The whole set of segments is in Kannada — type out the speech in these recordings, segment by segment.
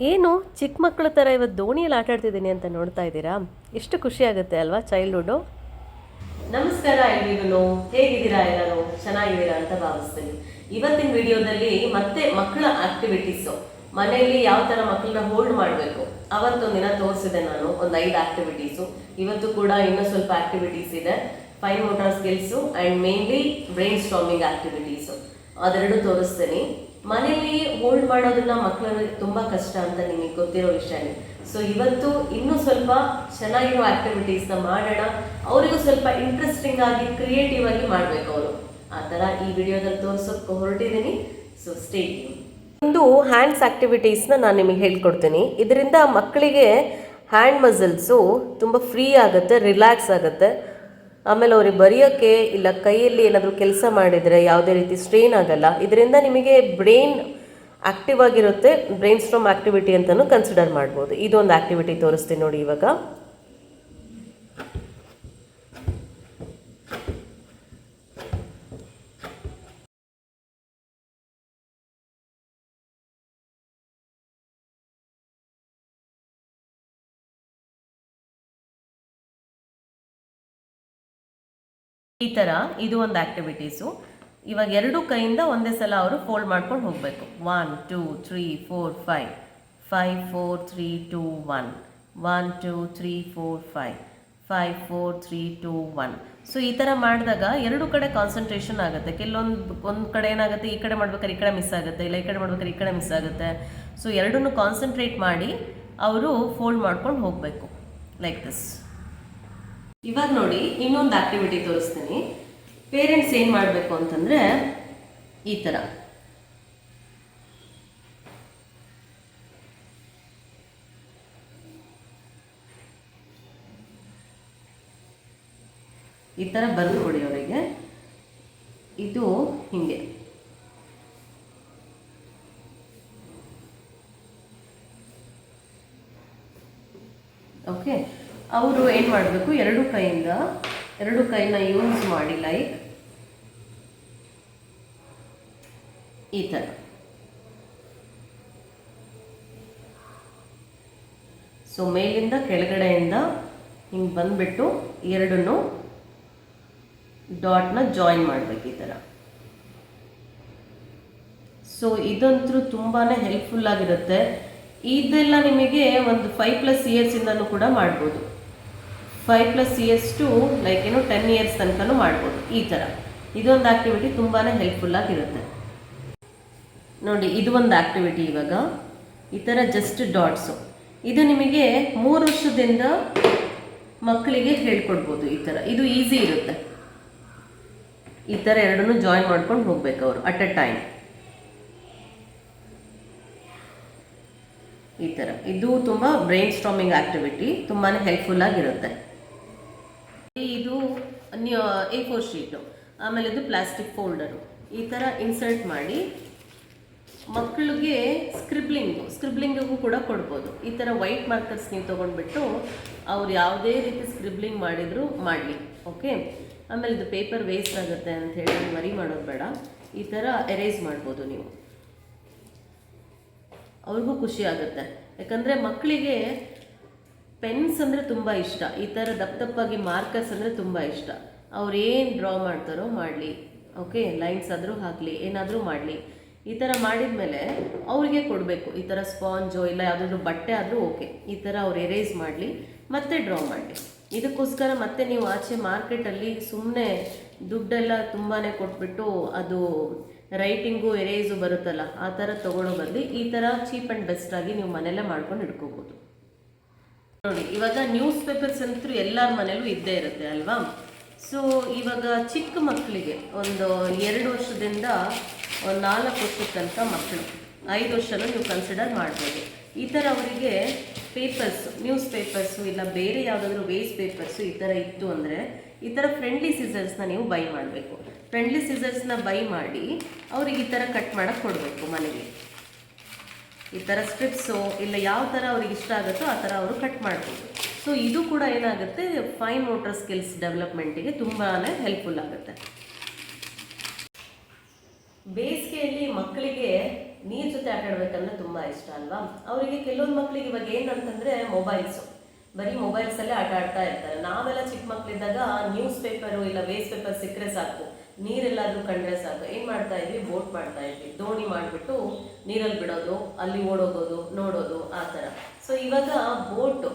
ಏನು ಚಿಕ್ಕ ಮಕ್ಕಳ ಥರ ಇವತ್ತು ದೋಣಿಯಲ್ಲಿ ಆಟ ಆಡ್ತಿದ್ದೀನಿ ಅಂತ ನೋಡ್ತಾ ಇದ್ದೀರಾ? ಎಷ್ಟು ಖುಷಿ ಆಗುತ್ತೆ ಅಲ್ವಾ ಚೈಲ್ಡ್ಹುಡ್ಡು ನಮಸ್ಕಾರ ಎಲ್ರಿಗೂ. ಹೇಗಿದ್ದೀರಾ ಎಲ್ಲರೂ? ಚೆನ್ನಾಗಿದ್ದೀರಾ ಅಂತ ಭಾವಿಸ್ತೀನಿ. ಇವತ್ತಿನ ವಿಡಿಯೋದಲ್ಲಿ ಮತ್ತೆ ಮಕ್ಕಳ ಆಕ್ಟಿವಿಟೀಸು ಮನೆಯಲ್ಲಿ ಯಾವ ಥರ ಮಕ್ಕಳನ್ನ ಹೋಲ್ಡ್ ಮಾಡಬೇಕು? ಅವತ್ತೊಂದು ದಿನ ತೋರಿಸಿದೆ ನಾನು, ಒಂದು ಐದು ಆಕ್ಟಿವಿಟೀಸು ಇವತ್ತು ಕೂಡ ಇನ್ನೂ ಸ್ವಲ್ಪ ಆಕ್ಟಿವಿಟೀಸ್ ಇದೆ. Fine motor skills and mainly brainstorming activities ಅದೆರಡು ತೋರಿಸ್ತೀನಿ. ಮನೆಯಲ್ಲಿ ಹೋಲ್ಡ್ ಮಾಡೋದನ್ನ ಮಕ್ಕಳಿಗೆ ತುಂಬಾ ಕಷ್ಟ ಅಂತ ನಿಮಗೆ ಗೊತ್ತಿರೋ ವಿಷಯನೇ. ಸೊ ಇವತ್ತು ಇನ್ನೂ ಸ್ವಲ್ಪ ಚೆನ್ನಾಗಿರೋ ಆಕ್ಟಿವಿಟೀಸ್ನ ಮಾಡೋಣ. ಅವರಿಗೂ ಸ್ವಲ್ಪ ಇಂಟ್ರೆಸ್ಟಿಂಗ್ ಆಗಿ ಕ್ರಿಯೇಟಿವ್ ಆಗಿ ಮಾಡಬೇಕು ಅವರು. ಆ ಥರ ಈ ವಿಡಿಯೋದಲ್ಲಿ ತೋರಿಸೋಕೆ ಹೊರಟಿದ್ದೀನಿ. ಸೊ ಸ್ಟೇ ಒಂದು ಹ್ಯಾಂಡ್ಸ್ ಆಕ್ಟಿವಿಟೀಸ್ನ ನಾನು ನಿಮಗೆ ಹೇಳ್ಕೊಡ್ತೀನಿ. ಇದರಿಂದ ಮಕ್ಕಳಿಗೆ ಹ್ಯಾಂಡ್ ಮಸಲ್ಸು ತುಂಬ ಫ್ರೀ ಆಗುತ್ತೆ ರಿಲ್ಯಾಕ್ಸ್ ಆಗುತ್ತೆ. ಆಮೇಲೆ ಅವ್ರಿಗೆ ಬರೆಯೋಕ್ಕೆ ಇಲ್ಲ ಕೈಯಲ್ಲಿ ಏನಾದರೂ ಕೆಲಸ ಮಾಡಿದರೆ ಯಾವುದೇ ರೀತಿ ಸ್ಟ್ರೈನ್ ಆಗಲ್ಲ, ಇದರಿಂದ ನಿಮಗೆ ಬ್ರೈನ್ ಆಕ್ಟಿವ್ ಆಗಿರುತ್ತೆ ಬ್ರೈನ್ ಸ್ಟ್ರೋಮ್ ಆಕ್ಟಿವಿಟಿ ಅಂತಲೂ ಕನ್ಸಿಡರ್ ಮಾಡ್ಬೋದು. ಇದೊಂದು ಆಕ್ಟಿವಿಟಿ ತೋರಿಸ್ತೀನಿ ನೋಡಿ ಇವಾಗ. ಈ ಥರ ಇದು ಒಂದು ಆ್ಯಕ್ಟಿವಿಟೀಸು ಇವಾಗ ಎರಡು ಕೈಯಿಂದ ಒಂದೇ ಸಲ ಅವರು ಫೋಲ್ಡ್ ಮಾಡ್ಕೊಂಡು ಹೋಗಬೇಕು. One two three four five five four three two one one two three four five five four three two one so ಈ ಥರ ಮಾಡಿದಾಗ ಎರಡು ಕಡೆ ಕಾನ್ಸಂಟ್ರೇಷನ್ ಆಗುತ್ತೆ. ಕೆಲವೊಂದು, ಒಂದು ಕಡೆ ಏನಾಗುತ್ತೆ? ಈ ಕಡೆ ಮಾಡ್ಬೇಕಾದ್ರೆ ಈ ಕಡೆ ಮಿಸ್ ಆಗುತ್ತೆ. ಇಲ್ಲ, ಈ ಕಡೆ ಮಾಡ್ಬೇಕಾದ್ರೆ ಈ ಕಡೆ ಮಿಸ್ ಆಗುತ್ತೆ. ಸೊ ಎರಡನ್ನೂ ಕಾನ್ಸಂಟ್ರೇಟ್ ಮಾಡಿ ಅವರು ಫೋಲ್ಡ್ ಮಾಡ್ಕೊಂಡು ಹೋಗಬೇಕು. ಲೈಕ್ ದಿಸ್ ಇವಾಗ ನೋಡಿ ಇನ್ನೊಂದು ಆಕ್ಟಿವಿಟಿ ತೋರಿಸ್ತೀನಿ. ಪೇರೆಂಟ್ಸ್ ಏನು ಮಾಡಬೇಕು ಅಂತಂದರೆ ಈ ಥರ ಈ ಥರ ಬರೆದು ಕೊಡಿ ಅವರಿಗೆ. ಇದು ಹಿಂಗೆ. ಓಕೆ ಅವರು ಏನು ಮಾಡಬೇಕು? ಎರಡು ಕೈಯಿಂದ, ಎರಡು ಕೈನ ಯೂಸ್ ಮಾಡಿ ಲೈಕ್ ಈ ಥರ ಸೊ, ಮೇಲಿಂದ ಕೆಳಗಡೆಯಿಂದ ಹಿಂಗೆ ಬಂದ್ಬಿಟ್ಟು ಎರಡನ್ನು ಡಾಟ್ನ ಜಾಯಿನ್ ಮಾಡಬೇಕು ಈ ಥರ ಸೊ ಇದಂತೂ ತುಂಬಾ ಹೆಲ್ಪ್ಫುಲ್ ಆಗಿರುತ್ತೆ. ಇದೆಲ್ಲ ನಿಮಗೆ ಒಂದು ಫೈವ್ ಪ್ಲಸ್ ಇಯರ್ಸಿಂದನೂ ಕೂಡ ಮಾಡ್ಬೋದು. Five plus years to like ಏನು ಟೆನ್ ಇಯರ್ಸ್ ತನಕನೂ ಮಾಡ್ಬೋದು. ಈ ಥರ ಇದೊಂದು ಆಕ್ಟಿವಿಟಿ ತುಂಬಾ ಹೆಲ್ಪ್ಫುಲ್ ಆಗಿರುತ್ತೆ. ನೋಡಿ, ಇದು ಒಂದು ಆಕ್ಟಿವಿಟಿ ಇವಾಗ. ಈ ಥರ ಜಸ್ಟ್ ಡಾಟ್ಸು ಇದು ನಿಮಗೆ ಮೂರು ವರ್ಷದಿಂದ ಮಕ್ಕಳಿಗೆ ಹೇಳ್ಕೊಡ್ಬೋದು ಈ ಥರ ಇದು ಈಸಿ ಇರುತ್ತೆ. ಈ ಥರ ಎರಡನ್ನೂ ಜಾಯಿನ್ ಮಾಡ್ಕೊಂಡು ಹೋಗ್ಬೇಕು ಅವರು ಅಟ್ ಅ ಟೈಮ್ ಈ ಥರ ಇದು ತುಂಬ ಬ್ರೈನ್ ಸ್ಟ್ರಾಮಿಂಗ್ ಆ್ಯಕ್ಟಿವಿಟಿ ತುಂಬಾ ಹೆಲ್ಪ್ಫುಲ್ ಆಗಿರುತ್ತೆ. ಇದು ಎ ಫೋರ್ ಶೀಟು. ಆಮೇಲೆ ಇದು ಪ್ಲಾಸ್ಟಿಕ್ ಫೋಲ್ಡರು. ಈ ಥರ ಇನ್ಸರ್ಟ್ ಮಾಡಿ ಮಕ್ಕಳಿಗೆ ಸ್ಕ್ರಿಬ್ಲಿಂಗು, ಸ್ಕ್ರಿಬ್ಲಿಂಗಿಗೂ ಕೂಡ ಕೊಡ್ಬೋದು. ಈ ಥರ ವೈಟ್ ಮಾರ್ಕರ್ಸ್ ನೀವು ತೊಗೊಂಡ್ಬಿಟ್ಟು ಅವ್ರು ಯಾವುದೇ ರೀತಿ ಸ್ಕ್ರಿಬ್ಲಿಂಗ್ ಮಾಡಿದರೂ ಮಾಡಲಿ, ಓಕೆ? ಆಮೇಲೆ ಇದು ಪೇಪರ್ ವೇಸ್ಟ್ ಆಗುತ್ತೆ ಅಂತ ಹೇಳಿ ಮರಿ ಮಾಡೋದು ಬೇಡ. ಈ ಥರ ಎರೇಸ್ ಮಾಡ್ಬೋದು ನೀವು. ಅವ್ರಿಗೂ ಖುಷಿ ಆಗುತ್ತೆ. ಯಾಕಂದರೆ ಮಕ್ಕಳಿಗೆ ಪೆನ್ಸ್ ಅಂದರೆ ತುಂಬ ಇಷ್ಟ. ಈ ಥರ ದಪ್ಪ ದಪ್ಪಾಗಿ ಮಾರ್ಕರ್ಸ್ ಅಂದರೆ ತುಂಬ ಇಷ್ಟ. ಅವ್ರು ಏನು ಡ್ರಾ ಮಾಡ್ತಾರೋ ಮಾಡಲಿ. ಓಕೆ, ಲೈನ್ಸ್ ಆದರೂ ಹಾಕಲಿ, ಏನಾದರೂ ಮಾಡಲಿ. ಈ ಥರ ಮಾಡಿದ ಮೇಲೆ ಅವ್ರಿಗೆ ಕೊಡಬೇಕು. ಈ ಥರ ಸ್ಪಾಂಜು ಇಲ್ಲ ಯಾವುದಾದ್ರೂ ಬಟ್ಟೆ ಆದರೂ ಓಕೆ. ಈ ಥರ ಅವ್ರು ಎರೇಸ್ ಮಾಡಲಿ, ಮತ್ತೆ ಡ್ರಾ ಮಾಡಲಿ. ಇದಕ್ಕೋಸ್ಕರ ಮತ್ತೆ ನೀವು ಆಚೆ ಮಾರ್ಕೆಟಲ್ಲಿ ಸುಮ್ಮನೆ ದುಡ್ಡೆಲ್ಲ ತುಂಬಾ ಕೊಟ್ಬಿಟ್ಟು ಅದು ರೈಟಿಂಗು, ಎರೇಸು ಬರುತ್ತಲ್ಲ, ಆ ಥರ ತೊಗೊಳ್ಳೋ ಬದಲು ಈ ಥರ ಚೀಪ್ ಆ್ಯಂಡ್ ಬೆಸ್ಟ್ ಆಗಿ ನೀವು ಮನೆಯಲ್ಲೇ ಮಾಡ್ಕೊಂಡು ಇಟ್ಕೋಬೋದು. ನೋಡಿ, ಇವಾಗ ನ್ಯೂಸ್ ಪೇಪರ್ಸ್ ಅಂತೂ ಎಲ್ಲರ ಮನೇಲೂ ಇದ್ದೇ ಇರುತ್ತೆ ಅಲ್ವಾ? ಸೊ ಇವಾಗ ಚಿಕ್ಕ ಮಕ್ಕಳಿಗೆ ಒಂದು ಎರಡು ವರ್ಷದಿಂದ ಒಂದು ನಾಲ್ಕು ತನಕ ಮಕ್ಕಳು ಐದು ವರ್ಷನೂ ನೀವು ಕನ್ಸಿಡರ್ ಮಾಡ್ಬೋದು. ಈ ಥರ ಅವರಿಗೆ ಪೇಪರ್ಸ್ ನ್ಯೂಸ್ ಪೇಪರ್ಸು ಇಲ್ಲ ಬೇರೆ ಯಾವುದಾದ್ರೂ ವೇಸ್ಟ್ ಪೇಪರ್ಸು ಈ ಥರ ಇತ್ತು ಅಂದರೆ, ಈ ಥರ ಫ್ರೆಂಡ್ಲಿ ಸೀಸರ್ಸ್ನ ನೀವು ಬೈ ಮಾಡಬೇಕು. ಫ್ರೆಂಡ್ಲಿ ಸೀಸರ್ಸ್ನ ಬೈ ಮಾಡಿ, ಅವ್ರಿಗೆ ಈ ಥರ ಕಟ್ ಮಾಡೋಕ್ಕೆ ಕೊಡಬೇಕು ಮನೆಗೆ. ಈ ಥರ ಸ್ಟ್ರಿಪ್ಸು ಇಲ್ಲ ಯಾವ ಥರ ಅವ್ರಿಗೆ ಇಷ್ಟ ಆಗುತ್ತೋ ಆ ಥರ ಅವರು ಕಟ್ ಮಾಡ್ಬೋದು. ಸೊ ಇದು ಕೂಡ ಏನಾಗುತ್ತೆ ಫೈನ್ ಮೋಟರ್ ಸ್ಕಿಲ್ಸ್ ಡೆವಲಪ್ಮೆಂಟಿಗೆ ತುಂಬಾ ಹೆಲ್ಪ್ಫುಲ್ ಆಗುತ್ತೆ. ಬೇಸಿಗೆಯಲ್ಲಿ ಮಕ್ಕಳಿಗೆ ನೀರ್ ಜೊತೆ ಆಟ ಆಡಬೇಕಂದ್ರೆ ತುಂಬಾ ಇಷ್ಟ ಅಲ್ವಾ? ಅವರಿಗೆ ಕೆಲವೊಂದು ಮಕ್ಕಳಿಗೆ ಇವಾಗ ಏನಂತಂದ್ರೆ ಮೊಬೈಲ್ಸು ಬರೀ ಮೊಬೈಲ್ಸಲ್ಲೇ ಆಟ ಆಡ್ತಾ ಇರ್ತಾರೆ. ನಾವೆಲ್ಲ ಚಿಕ್ಕ ಮಕ್ಕಳಿದ್ದಾಗ ನ್ಯೂಸ್ ಪೇಪರು ಇಲ್ಲ ವೇಸ್ಟ್ ಪೇಪರ್ ಸಿಕ್ಕರೆ ಸಾಕು. ನೀರೆಲ್ಲಾದ್ರೂ ಕಂಡ್ರೆ ಸಾಕು. ಏನು ಮಾಡ್ತಾ ಇದ್ವಿ? ಬೋಟ್ ಮಾಡ್ತಾ ಇದ್ವಿ. ದೋಣಿ ಮಾಡಿಬಿಟ್ಟು ನೀರಲ್ಲಿ ಬಿಡೋದು, ಅಲ್ಲಿ ಓಡೋಗೋದು, ನೋಡೋದು, ಆ ಥರ. ಸೊ ಇವಾಗ ಬೋಟ್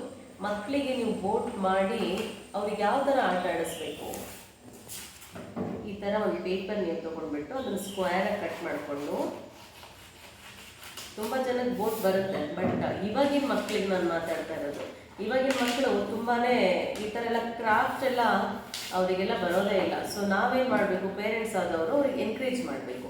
ಮಕ್ಕಳಿಗೆ ನೀವು ಬೋಟ್ ಮಾಡಿ ಅವ್ರಿಗೆ ಯಾವ ಥರ ಆಟ ಆಡಿಸ್ಬೇಕು? ಈ ಥರ ಒಂದು ಪೇಪರ್ ನೀವು ತೊಗೊಂಡ್ಬಿಟ್ಟು ಅದನ್ನು ಸ್ಕ್ವೇರಾಗಿ ಕಟ್ ಮಾಡಿಕೊಂಡು, ತುಂಬ ಜನಕ್ಕೆ ಬೋಟ್ ಬರುತ್ತೆ ಬಟ್ ಇವಾಗಿನ ಮಕ್ಳಿಗೆ ನಾನು ಮಾತಾಡ್ತಾ ಇರೋದು ಇವಾಗಿನ ಮಕ್ಕಳು ತುಂಬಾನೇ ಈ ಥರ ಎಲ್ಲ ಕ್ರಾಫ್ಟ್ ಎಲ್ಲ ಅವರಿಗೆಲ್ಲ ಬರೋದೇ ಇಲ್ಲ. ಸೊ ನಾವೇನು ಮಾಡಬೇಕು? ಪೇರೆಂಟ್ಸ್ ಆದವರು ಅವ್ರಿಗೆ ಎನ್ಕರೇಜ್ ಮಾಡಬೇಕು.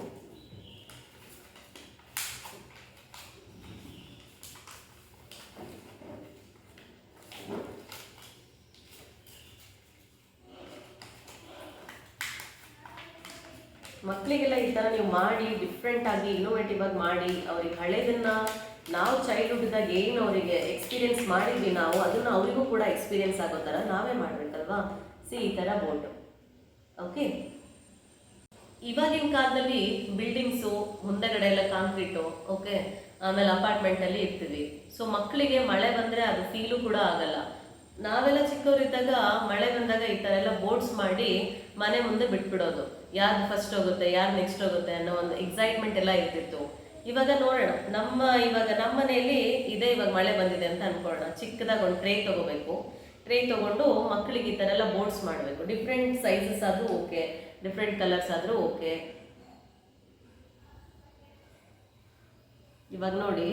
ಮಕ್ಕಳಿಗೆಲ್ಲ ಈ ಥರ ನೀವು ಮಾಡಿ ಡಿಫ್ರೆಂಟ್ ಆಗಿ ಇನ್ನೋವೇಟಿವ್ ಆಗಿ ಮಾಡಿ, ಅವ್ರಿಗೆ ಹಳೇದನ್ನ ನಾವು ಇದ್ದಾಗ ಏನು ಅವರಿಗೆ ಎಕ್ಸ್ಪೀರಿಯನ್ಸ್ ಮಾಡಿದ್ವಿ ನಾವು, ಅದನ್ನ ಅವರಿಗೂ ಕೂಡ ಎಕ್ಸ್ಪೀರಿಯನ್ಸ್ ಆಗೋ ಥರ ನಾವೇ ಮಾಡಬೇಕಲ್ವಾ? ಸಿ ಈ ಥರ ಬೋಟ್ ಓಕೆ ಇವಾಗಿನ ಕಾಲದಲ್ಲಿ ಬಿಲ್ಡಿಂಗ್ಸು ಮುಂದೆಗಡೆ ಎಲ್ಲ ಕಾಂಕ್ರೀಟು ಓಕೆ ಆಮೇಲೆ ಅಪಾರ್ಟ್ಮೆಂಟಲ್ಲಿ ಇರ್ತೀವಿ. ಸೊ ಮಕ್ಕಳಿಗೆ ಮಳೆ ಬಂದರೆ ಅದು ಫೀಲು ಕೂಡ ಆಗಲ್ಲ. ನಾವೆಲ್ಲ ಚಿಕ್ಕವರಿದ್ದಾಗ ಮಳೆ ಬಂದಾಗ ಈ ಥರ ಎಲ್ಲ ಬೋಟ್ಸ್ ಮಾಡಿ ಮನೆ ಮುಂದೆ ಬಿಟ್ಬಿಡೋದು. ಯಾರು ಫಸ್ಟ್ ಹೋಗುತ್ತೆ, ಯಾರು ನೆಕ್ಸ್ಟ್ ಹೋಗುತ್ತೆ ಅನ್ನೋ ಒಂದು ಎಕ್ಸೈಟ್ಮೆಂಟ್ ಎಲ್ಲ ಇರ್ತಿತ್ತು. ಇವಾಗ ನೋಡೋಣ. ನಮ್ಮ ಇವಾಗ ನಮ್ಮ ಮನೆಯಲ್ಲಿ ಇದೇ ಇವಾಗ ಮಳೆ ಬಂದಿದೆ ಅಂತ ಅನ್ಕೊಳ್ಳೋಣ. ಚಿಕ್ಕದಾಗಿ ಒಂದು ಟ್ರೇ ತಗೋಬೇಕು. ಟ್ರೇ ತಗೊಂಡು ಮಕ್ಕಳಿಗೆ ಈ ಥರ ಎಲ್ಲ ಬೋರ್ಡ್ಸ್ ಮಾಡಬೇಕು. ಡಿಫ್ರೆಂಟ್ ಸೈಜಸ್ ಆದರೂ ಓಕೆ. ಡಿಫ್ರೆಂಟ್ ಕಲರ್ಸ್ ಆದರೂ ಓಕೆ. ಇವಾಗ ನೋಡಿ.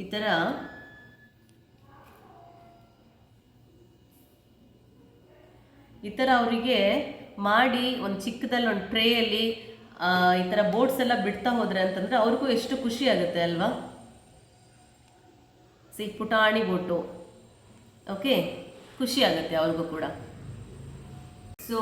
ಈ ಥರ ಈ ಥರ ಅವರಿಗೆ ಮಾಡಿ ಒಂದು ಚಿಕ್ಕದಲ್ಲಿ ಒಂದು ಟ್ರೇಯಲ್ಲಿ ಈ ಥರ ಬೋಟ್ಸ್ ಎಲ್ಲ ಬಿಡ್ತಾ ಹೋದರೆ ಅಂತಂದರೆ ಅವ್ರಿಗೂ ಎಷ್ಟು ಖುಷಿ ಆಗುತ್ತೆ ಅಲ್ವಾ? ಸಿ ಪುಟಾಣಿ ಬೋಟು ಓಕೆ ಖುಷಿ ಆಗುತ್ತೆ ಅವ್ರಿಗೂ ಕೂಡ. ಸೊ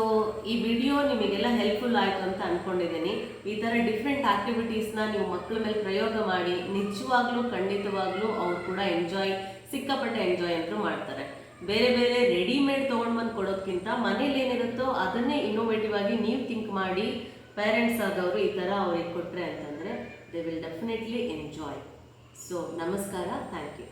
ಈ ವಿಡಿಯೋ ನಿಮಗೆಲ್ಲ ಹೆಲ್ಪ್ಫುಲ್ ಆಯಿತು ಅಂತ ಅಂದ್ಕೊಂಡಿದ್ದೀನಿ ಈ ಥರ ಡಿಫ್ರೆಂಟ್ ಆ್ಯಕ್ಟಿವಿಟೀಸ್ನ ನೀವು ಮಕ್ಕಳ ಮೇಲೆ ಪ್ರಯೋಗ ಮಾಡಿ, ನಿಜವಾಗ್ಲೂ, ಖಂಡಿತವಾಗ್ಲೂ ಅವ್ರು ಕೂಡ ಎಂಜಾಯ್ ಸಿಕ್ಕಾಪಟ್ಟೆ ಎಂಜಾಯ್ ಅಂತೂ ಮಾಡ್ತಾರೆ. ಬೇರೆ ಬೇರೆ ರೆಡಿಮೇಡ್ ತೊಗೊಂಡು ಬಂದು ಕೊಡೋದಕ್ಕಿಂತ ಮನೇಲಿ ಏನಿರುತ್ತೋ ಅದನ್ನೇ ಇನ್ನೋವೇಟಿವ್ ಆಗಿ ನೀವು ಥಿಂಕ್ ಮಾಡಿ ಪೇರೆಂಟ್ಸ್ ಆದವರು ಈ ಥರ ಅವ್ರಿಗೆ ಕೊಟ್ಟರೆ ಅಂತಂದರೆ they will definitely enjoy so ನಮಸ್ಕಾರ ಥ್ಯಾಂಕ್ ಯು